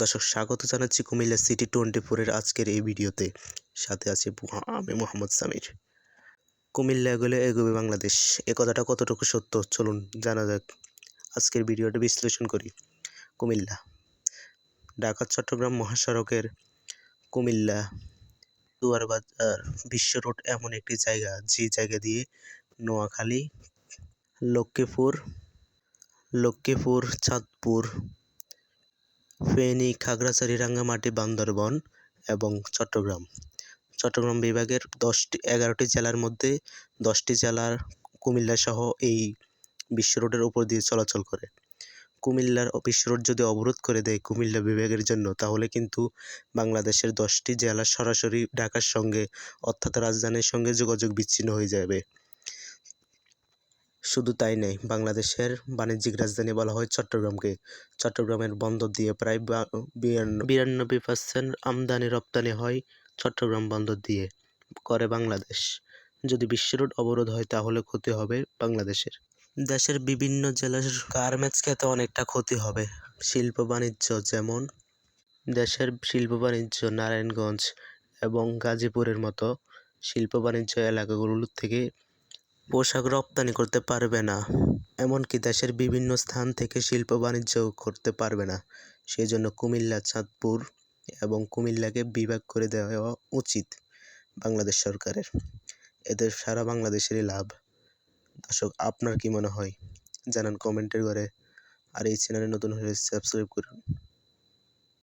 দর্শক, স্বাগত জানাচ্ছি কুমিল্লা সিটি টোয়েন্টি ফোরের আজকের এই ভিডিওতে। সাথে আছি আমি মোহাম্মদ সামির। কুমিল্লা এগোলে এগোবে বাংলাদেশ। এ কথাটা কতটুকু সত্য? চলুন জানা যাক। আজকের ভিডিওটা বিশ্লেষণ করি। কুমিল্লা, ঢাকা, চট্টগ্রাম মহাসড়কের কুমিল্লা দুয়ারবাজার বিশ্ব রোড এমন একটি জায়গা, যে জায়গা দিয়ে নোয়াখালী, লক্ষ্মীপুর লক্ষ্মীপুর, চাঁদপুর ফেনী, খাগড়াছড়ি, রাঙ্গামাটি, বান্দরবন এবং চট্টগ্রাম। চট্টগ্রাম বিভাগের দশটি, এগারোটি জেলার মধ্যে দশটি জেলার কুমিল্লা সহ এই বিশ্ব রোডের উপর দিয়ে চলাচল করে। কুমিল্লার বিশ্ব রোড যদি অবরোধ করে দেয় কুমিল্লা বিভাগের জন্য, তাহলে কিন্তু বাংলাদেশের দশটি জেলা সরাসরি ঢাকার সঙ্গে, অর্থাৎ রাজধানীর সঙ্গে যোগাযোগ বিচ্ছিন্ন হয়ে যাবে। শুধু তাই নয় বাংলাদেশের বাণিজ্যিক রাজধানী বলা হয় চট্টগ্রামকে। চট্টগ্রামের বন্দর দিয়ে প্রায় বিরানব্বই পার্সেন্ট আমদানি, রপ্তানি হয় চট্টগ্রাম বন্দর দিয়ে, করে বাংলাদেশ। যদি বিশ্ব রোড অবরোধ হয়, তাহলে ক্ষতি হবে বাংলাদেশের। দেশের বিভিন্ন জেলার গার্মেন্টস খেতে অনেকটা ক্ষতি হবে। শিল্প বাণিজ্য যেমন, দেশের শিল্প বাণিজ্য নারায়ণগঞ্জ এবং গাজীপুরের মতো শিল্প বাণিজ্য এলাকাগুলো থেকে পোশাক রপ্তানি করতে পারবে না। এমনকি দেশের বিভিন্ন স্থান থেকে শিল্প বাণিজ্য করতে পারবে না। সেই জন্য কুমিল্লা, চাঁদপুর এবং কুমিল্লাকে বিভাগ করে দেওয়া উচিত বাংলাদেশ সরকারের। এদের সারা বাংলাদেশেরই লাভ। দর্শক, আপনার কি মনে হয়? জানান কমেন্টের ঘরে। আর এই চ্যানেলে নতুন হলে সাবস্ক্রাইব করুন।